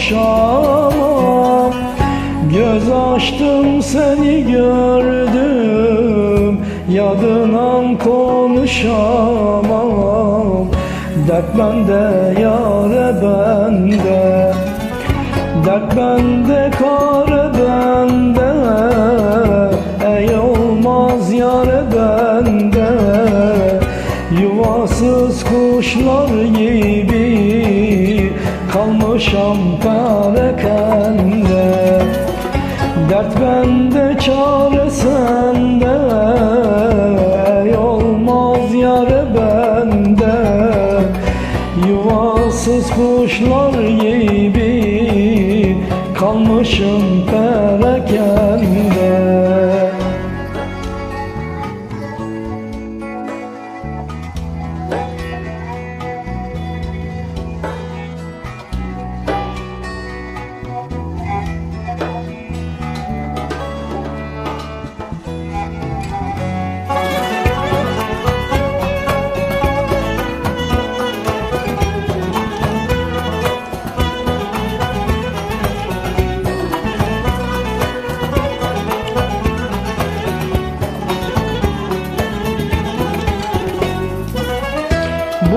konuşamam Göz açtım seni gördüm Yadından konuşamam. Dert bende yare bende Dert bende kare bende. Ey olmaz yare bende Yuvasız kuşlar gibi Kalmışam perakende Dert bende çare sende. Ey olmaz yare bende. Yuvasız kuşlar gibi Kalmışım perakende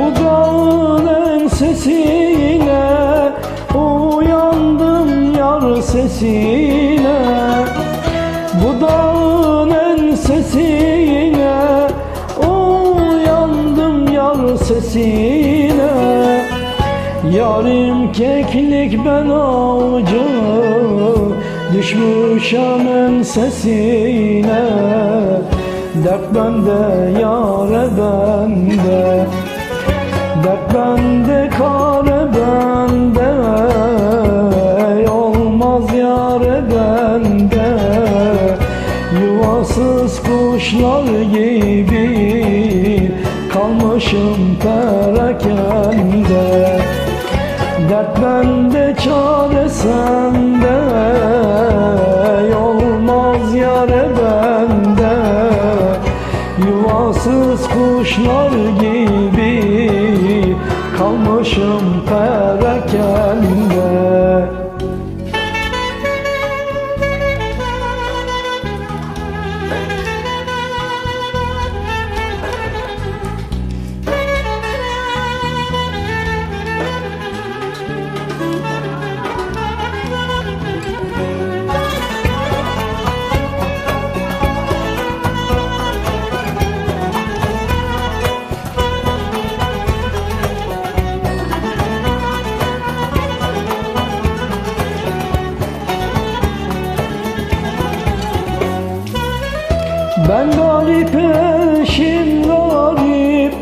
Bu dağın en sesine Uyandım yar sesine. Bu dağın en sesine Uyandım yar sesine. Yarim keklik ben avcı Düşmüşem en sesine Dert bende yare bende Dert bende kare bende. Olmaz yare bende Yuvasız kuşlar gibi Kalmışım perakende. Dert bende çare sende. Olmaz yare bende Yuvasız kuşlar gibi Kalmışım garip eşim garip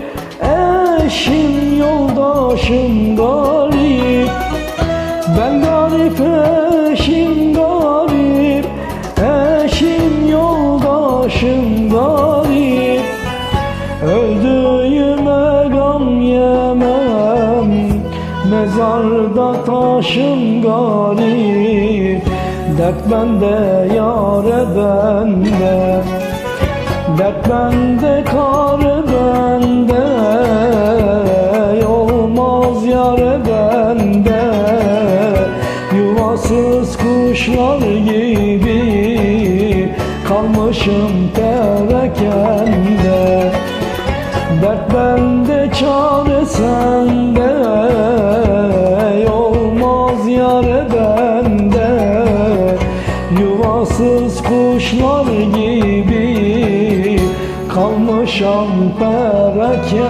Eşim yoldaşım garip Ben garip eşim garip Eşim yoldaşım garip Öldüğüme gam yemem Mezarda taşım garip Dert bende yare bende Dert bende kare bende olmaz yare bende. Yuvasız kuşlar gibi Kalmışım perakende Dert bende çare sende kalmışam perakende